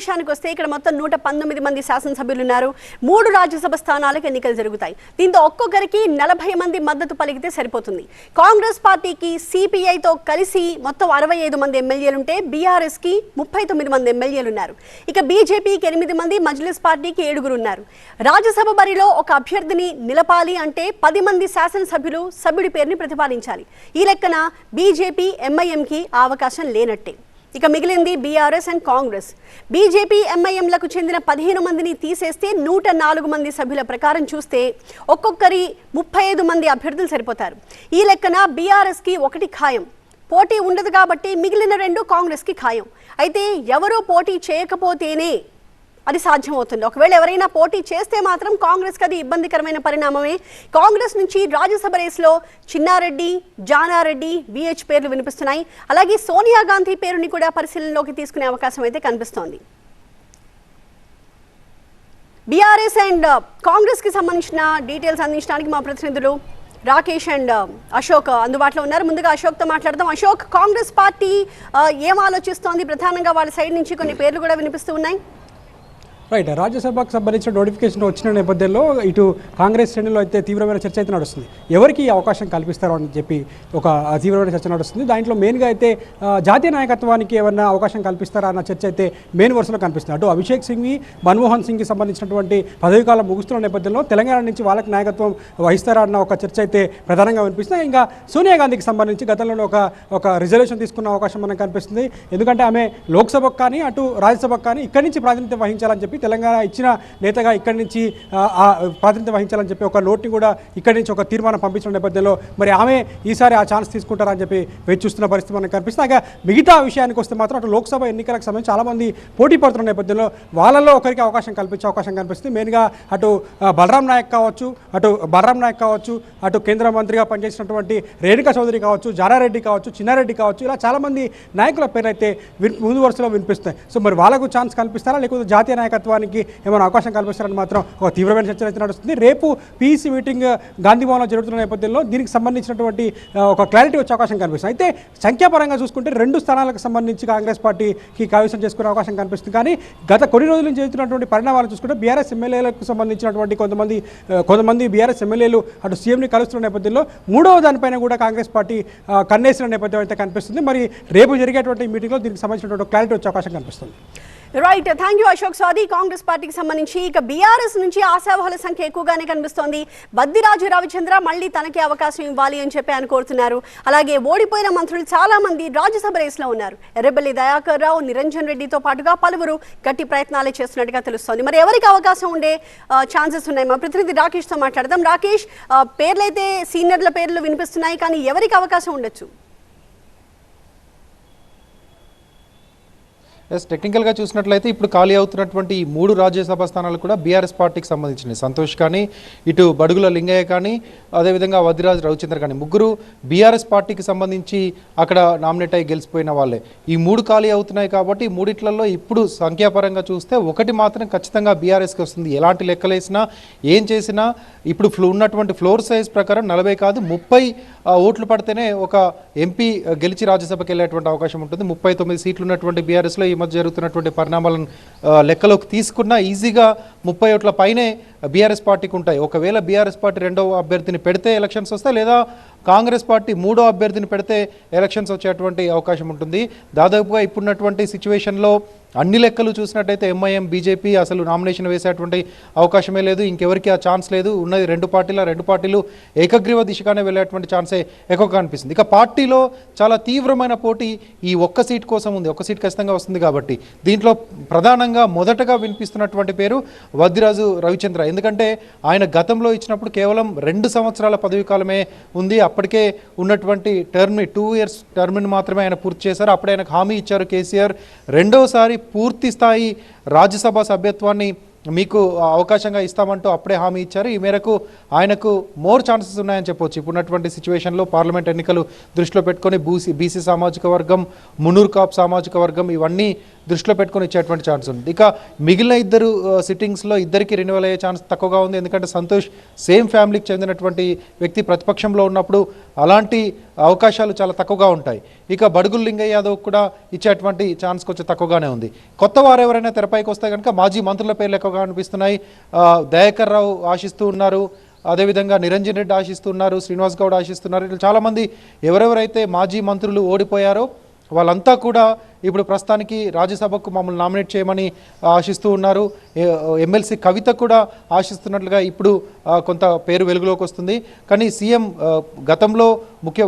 విషయానికి వస్తే ఇక్కడ మొత్తం నూట పంతొమ్మిది మంది శాసనసభ్యులు ఉన్నారు. మూడు రాజ్యసభ స్థానాలకు ఎన్నికలు జరుగుతాయి. దీంతో ఒక్కొక్కరికి నలభై మంది మద్దతు పలికితే సరిపోతుంది. కాంగ్రెస్ పార్టీకి సిపిఐతో కలిసి మొత్తం అరవై ఐదు మంది ఎమ్మెల్యేలుంటే బీఆర్ఎస్కి ముప్పై తొమ్మిది మంది ఎమ్మెల్యేలు ఉన్నారు ఇక బీజేపీకి ఎనిమిది మంది మజ్లిస్ పార్టీకి ఏడుగురు ఉన్నారు. రాజ్యసభ బరిలో ఒక అభ్యర్థిని నిలపాలి అంటే పది మంది శాసనసభ్యులు సభ్యుడి పేరుని ప్రతిపాదించాలి. ఈ లెక్కన బీజేపీ ఎంఐఎంకి ఆ అవకాశం లేనట్టే. ఇక మిగిలింది బీఆర్ఎస్ అండ్ కాంగ్రెస్. బీజేపీ ఎంఐఎంలకు చెందిన పదిహేను మందిని తీసేస్తే నూట నాలుగు మంది సభ్యుల ప్రకారం చూస్తే ఒక్కొక్కరి ముప్పై ఐదు మంది అభ్యర్థులు సరిపోతారు. ఈ లెక్కన బీఆర్ఎస్కి ఒకటి ఖాయం. పోటీ ఉండదు కాబట్టి మిగిలిన రెండు కాంగ్రెస్కి ఖాయం. అయితే ఎవరో పోటీ చేయకపోతేనే అది సాధ్యమవుతుంది. ఒకవేళ ఎవరైనా పోటీ చేస్తే మాత్రం కాంగ్రెస్కి అది ఇబ్బందికరమైన పరిణామమే. కాంగ్రెస్ నుంచి రాజ్యసభ రేసులో చిన్నారెడ్డి జానారెడ్డి విహెచ్ పేర్లు వినిపిస్తున్నాయి. అలాగే సోనియా గాంధీ పేరుని కూడా పరిశీలనలోకి తీసుకునే అవకాశం అయితే కనిపిస్తోంది. బీఆర్ఎస్ అండ్ కాంగ్రెస్కి సంబంధించిన డీటెయిల్స్ అందించడానికి మా ప్రతినిధులు రాకేష్ అండ్ uh, అశోక్ అందుబాటులో ఉన్నారు. ముందుగా అశోక్తో మాట్లాడదాం. అశోక్ కాంగ్రెస్ పార్టీ uh, ఏం ఆలోచిస్తోంది? ప్రధానంగా వాళ్ళ సైడ్ నుంచి కొన్ని పేర్లు కూడా వినిపిస్తూ ఉన్నాయి. రైట్ రాజ్యసభకు సంబంధించిన నోటిఫికేషన్ వచ్చిన నేపథ్యంలో ఇటు కాంగ్రెస్ శ్రేణుల్లో అయితే తీవ్రమైన చర్చ అయితే నడుస్తుంది. ఎవరికి అవకాశం కల్పిస్తారో అని చెప్పి ఒక తీవ్రమైన చర్చ నడుస్తుంది. దాంట్లో మెయిన్గా అయితే జాతీయ నాయకత్వానికి ఏమన్నా అవకాశం కల్పిస్తారా అన్న చర్చ అయితే మెయిన్ వరుసలో కనిపిస్తుంది. అటు అభిషేక్ సింగ్వి మన్మోహన్ సింగ్కి సంబంధించినటువంటి పదవికాలం ముగుస్తున్న నేపథ్యంలో తెలంగాణ నుంచి వాళ్ళకి నాయకత్వం వహిస్తారా అన్న ఒక చర్చ అయితే ప్రధానంగా వినిపిస్తుంది. ఇంకా సోనియా గాంధీకి సంబంధించి గతంలో ఒక ఒక రిజర్వేషన్ తీసుకున్న అవకాశం మనకు కనిపిస్తుంది. ఎందుకంటే ఆమె లోక్సభకు కానీ అటు రాజ్యసభకు కానీ ఇక్కడి నుంచి ప్రాతినిధ్యం వహించాలని చెప్పి తెలంగాణ ఇచ్చిన నేతగా ఇక్కడి నుంచి ప్రాతినిధ్యం వహించాలని చెప్పి ఒక నోట్ని కూడా ఇక్కడి నుంచి ఒక తీర్మానం పంపించిన నేపథ్యంలో మరి ఆమె ఈసారి ఆ ఛాన్స్ తీసుకుంటారని చెప్పి వేచి చూస్తున్న పరిస్థితి మనకు కనిపిస్తుంది. అలాగే మిగతా విషయానికి వస్తే మాత్రం అటు లోక్సభ ఎన్నికలకు సంబంధించి చాలామంది పోటీ పడుతున్న నేపథ్యంలో వాళ్ళలో ఒకరికి అవకాశం కల్పించే అవకాశం కనిపిస్తుంది. మెయిన్గా అటు బలరాం నాయక్ కావచ్చు అటు బలరాం నాయక్ కావచ్చు అటు కేంద్ర మంత్రిగా పనిచేసినటువంటి రేణుకా చౌదరి కావచ్చు జారారెడ్డి కావచ్చు చిన్నారెడ్డి కావచ్చు ఇలా చాలామంది నాయకుల పేరు అయితే విన్ ముందు వరుసలో వినిపిస్తాయి సో మరి వాళ్ళకు ఛాన్స్ కల్పిస్తారా? లేకపోతే జాతీయ నాయకత్వం ప్రభుత్వానికి ఏమైనా అవకాశం కల్పిస్తారని మాత్రం ఒక తీవ్రమైన చర్చ అయితే నడుస్తుంది. రేపు పీసీ మీటింగ్ గాంధీభవన్లో జరుగుతున్న నేపథ్యంలో దీనికి సంబంధించినటువంటి ఒక క్లారిటీ వచ్చే అవకాశం కనిపిస్తుంది. అయితే సంఖ్యాపరంగా చూసుకుంటే రెండు స్థానాలకు సంబంధించి కాంగ్రెస్ పార్టీకి కైవసం చేసుకునే అవకాశం కనిపిస్తుంది. కానీ గత కొన్ని రోజుల నుంచి జరుగుతున్నటువంటి పరిణామాలు చూసుకుంటే బీఆర్ఎస్ ఎమ్మెల్యేలకు సంబంధించినటువంటి కొంతమంది కొంతమంది బీఆర్ఎస్ ఎమ్మెల్యేలు అటు సీఎంని కలుస్తున్న నేపథ్యంలో మూడవ దానిపైన కూడా కాంగ్రెస్ పార్టీ కన్నేసిన నేపథ్యం అయితే కనిపిస్తుంది. మరి రేపు జరిగేటువంటి మీటింగ్లో దీనికి సంబంధించినటువంటి క్లారిటీ వచ్చే అవకాశం కనిపిస్తుంది. Right thank you Ashok Swadi Congress పార్టీకి సంబంధించి ఇక బీఆర్ఎస్ నుంచి ఆశావహుల సంఖ్య ఎక్కువగానే కనిపిస్తోంది. బద్దిరాజు రవిచంద్ర మళ్ళీ తనకే అవకాశం ఇవ్వాలి అని చెప్పి ఆయన కోరుతున్నారు. అలాగే ఓడిపోయిన మంత్రులు చాలా మంది రాజ్యసభ రేసులో ఉన్నారు. ఎర్రబెల్లి దయాకర్ రావు నిరంజన్ రెడ్డితో పాటుగా పలువురు గట్టి ప్రయత్నాలే చేస్తున్నట్టుగా తెలుస్తోంది. మరి ఎవరికి అవకాశం ఉండే ఛాన్సెస్ ఉన్నాయి? మా ప్రతినిధి రాకేష్తో మాట్లాడదాం. రాకేష్ పేర్లైతే సీనియర్ల పేర్లు వినిపిస్తున్నాయి కానీ ఎవరికి అవకాశం ఉండొచ్చు? ఎస్ టెక్నికల్గా చూసినట్లయితే ఇప్పుడు ఖాళీ అవుతున్నటువంటి ఈ మూడు రాజ్యసభ స్థానాలు కూడా బీఆర్ఎస్ పార్టీకి సంబంధించినవి. సంతోష్ కానీ ఇటు బడుగుల లింగయ్య కానీ అదేవిధంగా వదిరాజ్ రవిచంద్ర కానీ. ముగ్గురు బీఆర్ఎస్ పార్టీకి సంబంధించి అక్కడ నామినేట్ అయ్యి గెలిచిపోయిన వాళ్ళే. ఈ మూడు ఖాళీ అవుతున్నాయి కాబట్టి మూడిట్లలో ఇప్పుడు సంఖ్యాపరంగా చూస్తే ఒకటి మాత్రం ఖచ్చితంగా బీఆర్ఎస్కి వస్తుంది. ఎలాంటి లెక్కలేసినా ఏం చేసినా ఇప్పుడు ఫ్లో ఉన్నటువంటి ఫ్లోర్ సైజ్ ప్రకారం నలభై కాదు ముప్పై ఓట్లు పడితేనే ఒక ఎంపీ గెలిచి రాజ్యసభకి వెళ్ళేటువంటి అవకాశం ఉంటుంది. ముప్పై తొమ్మిది సీట్లు ఉన్నటువంటి బీఆర్ఎస్లో ఈ మధ్య జరుగుతున్నటువంటి పరిణామాలను లెక్కలోకి తీసుకున్నా ఈజీగా ముప్పై ఓట్ల పైనే బీఆర్ఎస్ పార్టీకి ఉంటాయి. ఒకవేళ బీఆర్ఎస్ పార్టీ రెండవ అభ్యర్థిని పెడితే ఎలక్షన్స్ వస్తాయి లేదా కాంగ్రెస్ పార్టీ మూడో అభ్యర్థిని పెడితే ఎలక్షన్స్ వచ్చేటువంటి అవకాశం ఉంటుంది. దాదాపుగా ఇప్పుడున్నటువంటి సిచ్యువేషన్లో అన్ని లెక్కలు చూసినట్టయితే ఎంఐఎం బీజేపీ అసలు నామినేషన్ వేసేటువంటి అవకాశమే లేదు. ఇంకెవరికి ఆ ఛాన్స్ లేదు. ఉన్నది రెండు పార్టీల రెండు పార్టీలు ఏకగ్రీవ దిశగానే వెళ్ళేటువంటి ఛాన్సే ఎక్కువగా కనిపిస్తుంది. ఇక పార్టీలో చాలా తీవ్రమైన పోటీ ఈ ఒక్క సీట్ కోసం ఉంది. ఒక్క సీట్ ఖచ్చితంగా వస్తుంది కాబట్టి. దీంట్లో ప్రధానంగా మొదటగా వినిపిస్తున్నటువంటి పేరు వద్దిరాజు రవిచంద్ర. ఎందుకంటే ఆయన గతంలో ఇచ్చినప్పుడు కేవలం రెండు సంవత్సరాల పదవి కాలమే ఉంది. అప్పటికే ఉన్నటువంటి టర్మ్ టూ ఇయర్స్ టర్మ్ని మాత్రమే ఆయన పూర్తి చేశారు. అప్పుడు ఆయనకు హామీ ఇచ్చారు కేసీఆర్. రెండోసారి పూర్తి స్థాయి రాజ్యసభ సభ్యత్వాన్ని మీకు అవకాశంగా ఇస్తామంటూ అప్పుడే హామీ ఇచ్చారు. ఈ మేరకు ఆయనకు మోర్ ఛాన్సెస్ ఉన్నాయని చెప్పొచ్చు. ఇప్పుడున్నటువంటి సిచ్యువేషన్లో పార్లమెంట్ ఎన్నికలు దృష్టిలో పెట్టుకొని బూసీ బీసీ సామాజిక వర్గం మునూర్ కాప్ సామాజిక వర్గం ఇవన్నీ దృష్టిలో పెట్టుకొని ఇచ్చేటువంటి ఛాన్స్ ఉంది. ఇక మిగిలిన ఇద్దరు సిట్టింగ్స్లో ఇద్దరికి రెన్యువల్ అయ్యే ఛాన్స్ తక్కువగా ఉంది. ఎందుకంటే సంతోష్ సేమ్ ఫ్యామిలీకి చెందినటువంటి వ్యక్తి ప్రతిపక్షంలో ఉన్నప్పుడు అలాంటి అవకాశాలు చాలా తక్కువగా ఉంటాయి. ఇక బడుగులు లింగయ్య యాదవ్ కూడా ఇచ్చేటువంటి ఛాన్స్ కొంచెం తక్కువగానే ఉంది. కొత్త వారు ఎవరైనా తెరపైకి వస్తే కనుక మాజీ మంత్రుల పేర్లు ఎక్కువగా అనిపిస్తున్నాయి. దయాకర్ రావు ఆశిస్తూ ఉన్నారు. అదేవిధంగా నిరంజన్ రెడ్డి ఆశిస్తున్నారు శ్రీనివాస్ గౌడ్ ఆశిస్తున్నారు. ఇట్లా చాలామంది ఎవరెవరైతే మాజీ మంత్రులు ఓడిపోయారో వాళ్ళంతా కూడా ఇప్పుడు ప్రస్తుతానికి రాజ్యసభకు మమ్మల్ని నామినేట్ చేయమని ఆశిస్తూ ఉన్నారు. ఎమ్మెల్సీ కవిత కూడా ఆశిస్తున్నట్లుగా ఇప్పుడు కొంత పేరు వెలుగులోకి వస్తుంది. కానీ సీఎం గతంలో ముఖ్య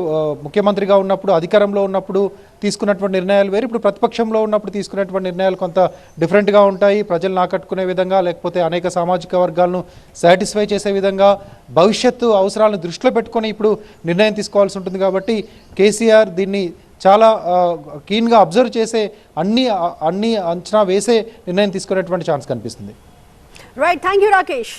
ముఖ్యమంత్రిగా ఉన్నప్పుడు అధికారంలో ఉన్నప్పుడు తీసుకున్నటువంటి నిర్ణయాలు వేరు. ఇప్పుడు ప్రతిపక్షంలో ఉన్నప్పుడు తీసుకున్నటువంటి నిర్ణయాలు కొంత డిఫరెంట్గా ఉంటాయి. ప్రజలను ఆకట్టుకునే విధంగా లేకపోతే అనేక సామాజిక వర్గాలను సాటిస్ఫై చేసే విధంగా భవిష్యత్తు అవసరాలను దృష్టిలో పెట్టుకొని ఇప్పుడు నిర్ణయం తీసుకోవాల్సి ఉంటుంది. కాబట్టి కేసీఆర్ దీన్ని చాలా కీన్గా అబ్జర్వ్ చేసే అన్ని అన్ని అంచనా వేసే నిర్ణయం తీసుకునేటువంటి ఛాన్స్ కనిపిస్తుంది. Right thank you Rakesh